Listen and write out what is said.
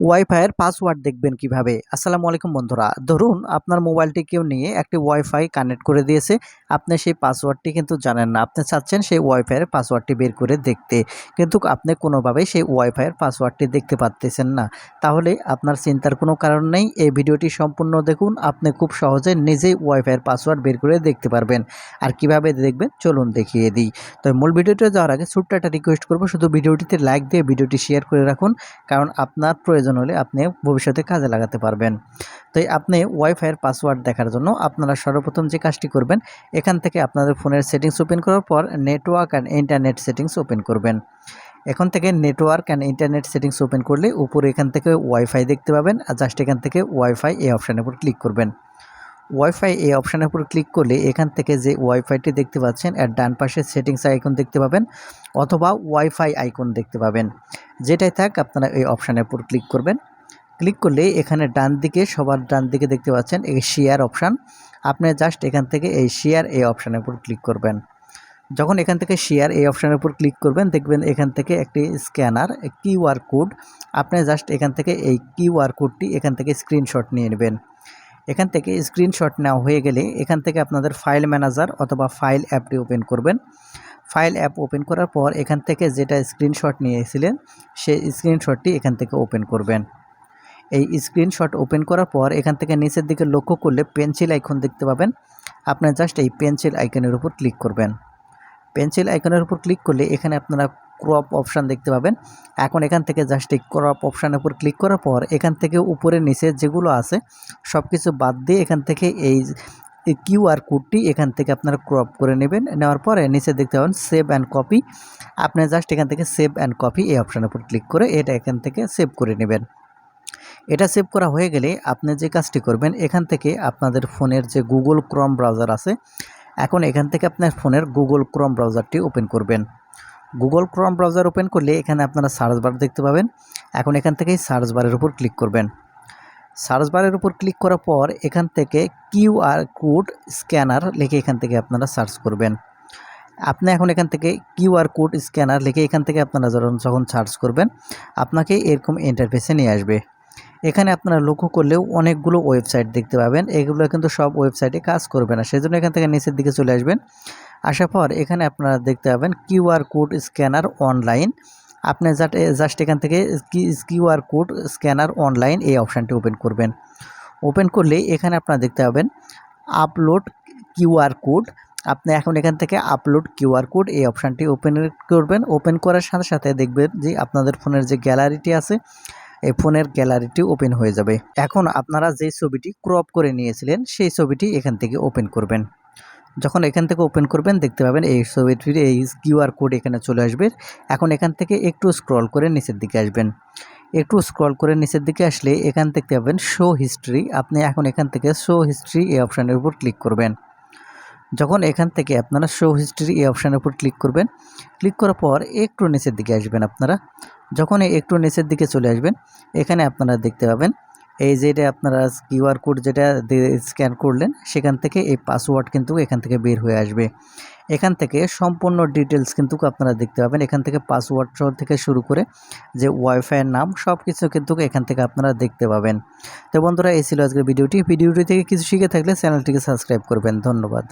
ওয়াইফাইয়ের password দেখবেন কীভাবে? আসসালামু আলাইকুম বন্ধুরা। ধরুন আপনার মোবাইলটি কেউ নিয়ে একটি ওয়াইফাই কানেক্ট করে দিয়েছে। আপনি সেই পাসওয়ার্ডটি কিন্তু জানেন না। আপনি চাচ্ছেন সেই ওয়াইফাইয়ের পাসওয়ার্ডটি বের করে দেখতে। কিন্তু আপনি কোনোভাবেই সেই ওয়াইফাইয়ের পাসওয়ার্ডটি দেখতে পাচ্তেছেন না। তাহলে আপনার চিন্তার কোনো কারণ নেই। এই ভিডিওটি সম্পূর্ণ দেখুন। আপনি খুব সহজে নিজেই ওয়াইফাইয়ের পাসওয়ার্ড বের করে দেখতে পারবেন। আর কীভাবে দেখবেন? চলুন দেখিয়ে দিই। তো মূল ভিডিওতে যাওয়ার আগে ছোট্ট একটা রিকোয়েস্ট করব। শুধু ভিডিওটিতে লাইক দিয়ে ভিডিওটি শেয়ার করে রাখুন। কারণ আপনার প্রয়োজন হলে আপনি ভবিষ্যতে কাজে লাগাতে পারবেন। তাই আপনি ওয়াইফাইয়ের পাসওয়ার্ড দেখার জন্য আপনারা সর্বপ্রথম যে কাজটি করবেন, এখান থেকে আপনাদের ফোনের সেটিংস ওপেন করার পর network and internet settings open করবেন। এখন থেকে network and internet settings open করলে উপরে এখান থেকে ওয়াইফাই দেখতে পাবেন আর জাস্ট এখান থেকে ওয়াইফাই এই অপশানের উপর ক্লিক করবেন। ওয়াইফাই এই অপশানের উপর ক্লিক করলে এখান থেকে যে ওয়াইফাইটি দেখতে পাচ্ছেন, এর ডান পাশে সেটিংস আইকন দেখতে পাবেন অথবা ওয়াইফাই আইকন দেখতে পাবেন। যেটাই থাক, আপনারা এই অপশানের উপর ক্লিক করবেন। ক্লিক করলে এখানে ডান দিকে, সবার ডান দিকে দেখতে পাচ্ছেন এই শেয়ার অপশান আপনি জাস্ট এখান থেকে এই শেয়ার এই অপশানের উপর ক্লিক করবেন। যখন এখান থেকে শেয়ার এই অপশানের উপর ক্লিক করবেন, দেখবেন এখান থেকে একটি স্ক্যানার কিউআর কোড আপনি জাস্ট এখান থেকে এই কিউআর কোডটি এখান থেকে স্ক্রিনশট নিয়ে নেবেন। এখান থেকে স্ক্রিনশট নেওয়া হয়ে গেলে এখান থেকে আপনাদের ফাইল ম্যানেজার অথবা ফাইল অ্যাপটি ওপেন করবেন। ফাইল অ্যাপ ওপেন করার পর এখান থেকে যেটা স্ক্রিনশট নিয়েছিলেন, সেই স্ক্রিনশটটি এখান থেকে ওপেন করবেন। এই স্ক্রিনশট ওপেন করার পর এখান থেকে নিচের দিকে লক্ষ্য করলে পেন্সিল আইকন দেখতে পাবেন। আপনার জাস্ট এই পেন্সিল আইকনের উপর ক্লিক করবেন। পেন্সিল আইকনের উপর ক্লিক করলে এখানে আপনারা ক্রপ অপশান দেখতে পাবেন। এখন এখান থেকে জাস্ট এই ক্রপ অপশানের উপর ক্লিক করার পর এখান থেকে উপরে নিচে যেগুলো আছে সব কিছু বাদ দিয়ে এখান থেকে এই কিউআর কোডটি এখান থেকে আপনারা ক্রপ করে নেবেন। নেওয়ার পরে নিচে দেখতে পাবেন সেভ অ্যান্ড কপি আপনি জাস্ট এখান থেকে সেভ অ্যান্ড কপি এই অপশানের উপর ক্লিক করে এটা এখান থেকে সেভ করে নেবেন। এটা সেভ করা হয়ে গেলে আপনি যে কাজটি করবেন, এখান থেকে আপনাদের ফোনের যে গুগল ক্রম ব্রাউজার আছে, এখন এখান থেকে আপনার ফোনের গুগল ক্রম ব্রাউজারটি ওপেন করবেন। গুগল ক্রম ব্রাউজার ওপেন করলে এখানে আপনারা সার্চ বার দেখতে পাবেন। এখন এখান থেকেই সার্চ বারের উপর ক্লিক করবেন। সার্চ বারের উপর ক্লিক করার পর এখান থেকে কিউআর কোড স্ক্যানার লিখে এখান থেকে আপনারা সার্চ করবেন। আপনি এখন এখান থেকে কিউআর কোড স্ক্যানার লিখে এখান থেকে আপনারা যখন যখন সার্চ করবেন, আপনাকে এরকম ইন্টারফেসে নিয়ে আসবে। এখানে আপনারা লক্ষ্য করলেও অনেকগুলো ওয়েবসাইট দেখতে পাবেন। এগুলো কিন্তু সব ওয়েবসাইটে কাজ করবে না। সেজন্য এখান থেকে নিচের দিকে চলে আসবেন। আসার পর এখানে আপনারা দেখতে পাবেন কিউআর কোড স্ক্যানার অনলাইন। আপনি জাস্ট জাস্ট এখান থেকে কিউআর কোড স্ক্যানার অনলাইন এই অপশানটি ওপেন করবেন। ওপেন করলে এখানে আপনারা দেখতে পাবেন আপলোড কিউআর কোড। আপনি এখন এখান থেকে আপলোড কিউআর কোড এই অপশানটি ওপেন করবেন। ওপেন করার সাথে সাথে দেখবেন যে আপনাদের ফোনের যে গ্যালারিটি আছে, এই ফোনের গ্যালারিটি ওপেন হয়ে যাবে। এখন আপনারা যে ছবিটি ক্রপ করে নিয়েছিলেন, সেই ছবিটি এখান থেকে ওপেন করবেন। যখন এখান থেকে ওপেন করবেন, দেখতে পাবেন এই ছবিটির এই কিউআর কোড এখানে চলে আসবে। এখন এখান থেকে একটু স্ক্রল করে নিচের দিকে আসবেন। একটু স্ক্রল করে নিচের দিকে আসলে এখান থেকে পাবেন শো হিস্ট্রি আপনি এখন এখান থেকে শো হিস্ট্রি এই অপশানের উপর ক্লিক করবেন। যখন এখান থেকে আপনারা শো হিস্ট্রি এই অপশানের উপর ক্লিক করবেন ক্লিক করার পর একটু নিচের দিকে আসবেন আপনারা। যখন একটু নিচের দিকে চলে আসবেন, এখানে আপনারা দেখতে পাবেন এই যেটা আপনারা কিউআর কোড যেটা স্ক্যান করলেন, সেখান থেকে এই পাসওয়ার্ড কিন্তু এখান থেকে বের হয়ে আসবে। এখান থেকে সম্পূর্ণ ডিটেলস কিন্তু আপনারা দেখতে পাবেন। এখান থেকে পাসওয়ার্ড থেকে শুরু করে যে ওয়াইফাইয়ের নাম সব কিছু কিন্তু এখান থেকে আপনারা দেখতে পাবেন। তো বন্ধুরা, এই ছিল আজকের ভিডিওটি। ভিডিওটি থেকে কিছু শিখে থাকলে চ্যানেলটিকে সাবস্ক্রাইব করবেন। ধন্যবাদ।